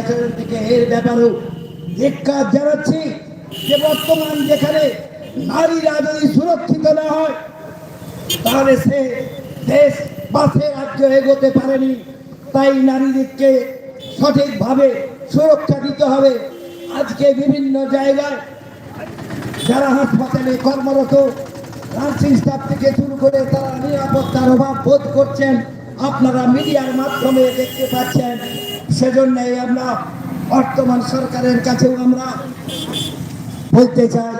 আচরণ থেকে এর ব্যাপারেও ধিক্কার জানাচ্ছি যে বর্তমান যেখানে নারীরা যদি সুরক্ষিত না হয়, তাহলে সে দেশ সে রাজ্য এগোতে পারেনি। তাই নারীদেরকে সঠিকভাবে সুরক্ষা দিতে হবে। আজকে বিভিন্ন জায়গায় যারা হাসপাতালে কর্মরত নার্সিং স্টাফ থেকে শুরু করে তারা নিরাপত্তার অভাব বোধ করছেন। আপনারা মিডিয়ার মাধ্যমে দেখতে পাচ্ছেন সেজন্যই আমরা বর্তমান সরকারের কাছেও আমরা বলতে চাই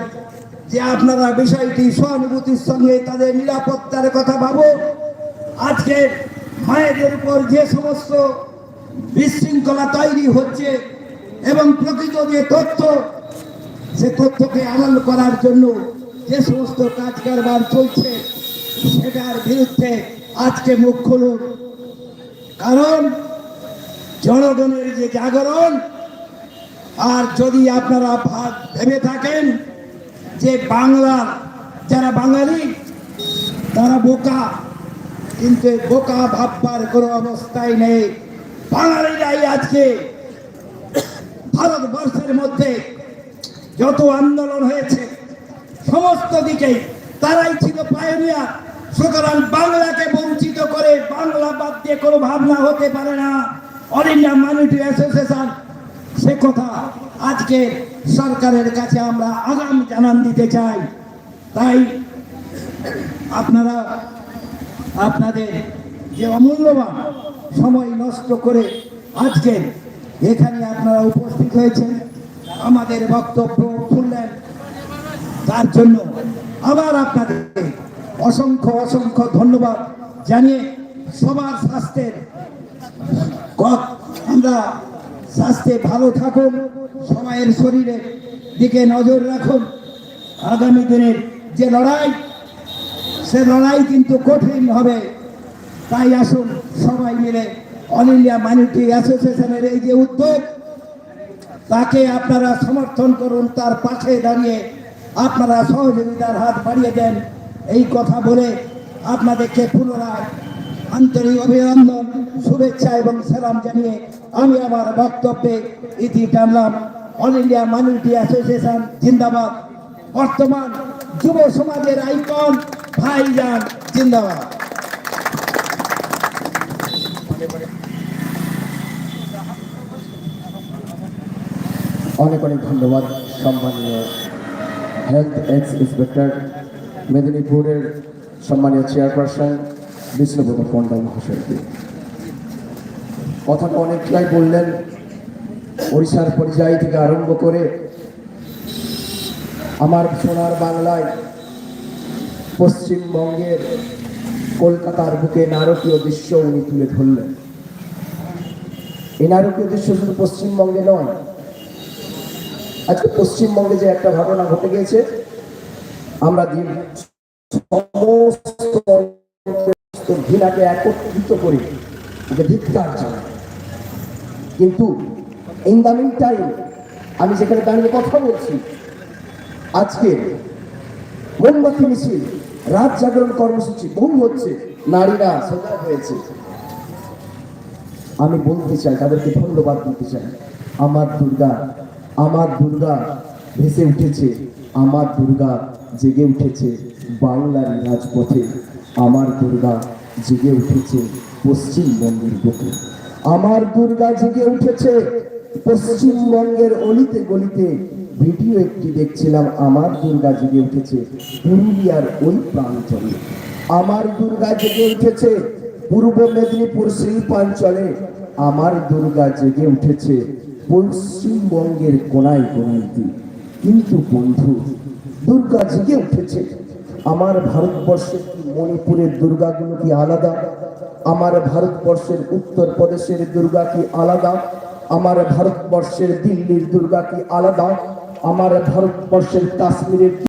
যে আপনারা বিষয়টি সহানুভূতির সঙ্গে তাদের নিরাপত্তার কথা ভাবো। আজকে মায়েদের উপর যে সমস্ত বিশৃঙ্খলা তৈরি হচ্ছে এবং প্রকৃত যে তথ্য, সে তথ্যকে আড়াল করার জন্য যে সমস্ত কাজ কারবার চলছে, সেটার বিরুদ্ধে আজকে মুখ খুলুন। কারণ জনগণের যে জাগরণ, আর যদি আপনারা ভাব থাকেন যে বাংলা, যারা বাঙালি, তারা বোকা, কিন্তু বোকা ভাববার কোনো অবস্থাই নেই। বাঙালিরাই আজকে ভারতবর্ষের মধ্যে যত আন্দোলন হয়েছে, সমস্ত দিকে তারাই ছিল পায়োনিয়ার সুতরাং বাংলাকে বঞ্চিত করে বাংলা বাদ দিয়ে কোনো ভাবনা হতে পারে না। অল ইন্ডিয়া মাইনরিটি অ্যাসোসিয়েশন, সে কথা আজকে সরকারের কাছে আমরা আগাম জানান দিতে চাই। তাই আপনারা, আপনাদের যে অমূল্যবান সময় নষ্ট করে আজকে এখানে আপনারা উপস্থিত হয়েছেন, আমাদের বক্তব্য শুনলেন তার জন্য আবার আপনাদের অসংখ্য অসংখ্য ধন্যবাদ জানিয়ে সবার স্বাস্থ্যের আমরা স্বাস্থ্যে ভালো থাকুন, সময়ের শরীরের দিকে নজর রাখুন। আগামী দিনের যে লড়াই, সে লড়াই কিন্তু কঠিন হবে। তাই আসুন সবাই মিলে অল ইন্ডিয়া মাইনরিটি অ্যাসোসিয়েশনের এই যে উদ্যোগ, তাকে আপনারা সমর্থন করুন, তার পাশে দাঁড়িয়ে আপনারা সহযোগিতার হাত বাড়িয়ে দেন। এই কথা বলে আপনাদেরকে পুনরায় আন্তরিক অভিনন্দন, শুভেচ্ছা এবং সালাম জানিয়ে আমি আমার বক্তব্যে ইতি টানলাম। অল ইন্ডিয়া মাইনরিটি অ্যাসোসিয়েশন জিন্দাবাদ। বর্তমান যুব সমাজের আইকন ভাইজান জিন্দাবাদ। অনেক অনেক ধন্যবাদ, সম্মানীয় হেলথ এক্স ইন্সপেক্টর মেদিনীপুরের সম্মানীয় চেয়ারপারসন বিষ্ণুপ্রতাপ পণ্ডা মহাশয়কে। কথাটা অনেকটাই বললেন, ওড়িশার পর্যায় থেকে আরম্ভ করে আমার সোনার বাংলায় পশ্চিমবঙ্গের কলকাতার বুকে নারকীয় দৃশ্য উনি তুলে ধরলেন। এই নারকীয় দৃশ্য শুধু পশ্চিমবঙ্গে নয়, আজকে পশ্চিমবঙ্গে যে একটা ঘটনা ঘটে গিয়েছে আমরা সমস্ত ঘৃণাকে একত্রিত করে ওকে ধিক্কার জানাই কিন্তু ইন মিন টাইম আমি যেখানে দাঁড়িয়ে কথা বলছি। আজকে মোমবাতি মিছিল, রাত জাগরণ কর্মসূচি বহু হচ্ছে, নারীরা সজাগ হয়েছে আমি বলতে চাই, তাদেরকে ধন্যবাদ দিতে চাই। আমার দুর্গা আমার দুর্গা ভেসে উঠেছে, আমার দুর্গা জেগে উঠেছে বাংলার রাজপথে। আমার দুর্গা জেগে উঠেছে পশ্চিমবঙ্গের বুকে। আমার দুর্গা জেগে উঠেছে পশ্চিমবঙ্গের অলিতে গলিতে। ভিডিও একটি দেখছিলাম, আমার দুর্গা জেগে উঠেছে পুরুলিয়ার ওই প্রাঞ্চলে আমার দুর্গা জেগে উঠেছে পূর্ব মেদিনীপুর শিল্পাঞ্চলে। আমার দুর্গা জেগে উঠেছে পশ্চিমবঙ্গের কোনায় কোনাইতে কিন্তু বন্ধু দুর্গা জেগে উঠেছে। আমার ভারতবর্ষের কি মণিপুরের দুর্গাগুলো কি আলাদা? আমার ভারতবর্ষের উত্তর প্রদেশের দুর্গা কি আলাদা? আমার ভারতবর্ষের দিল্লির দুর্গা কি আলাদা? আমার ভারতবর্ষের কাশ্মীরের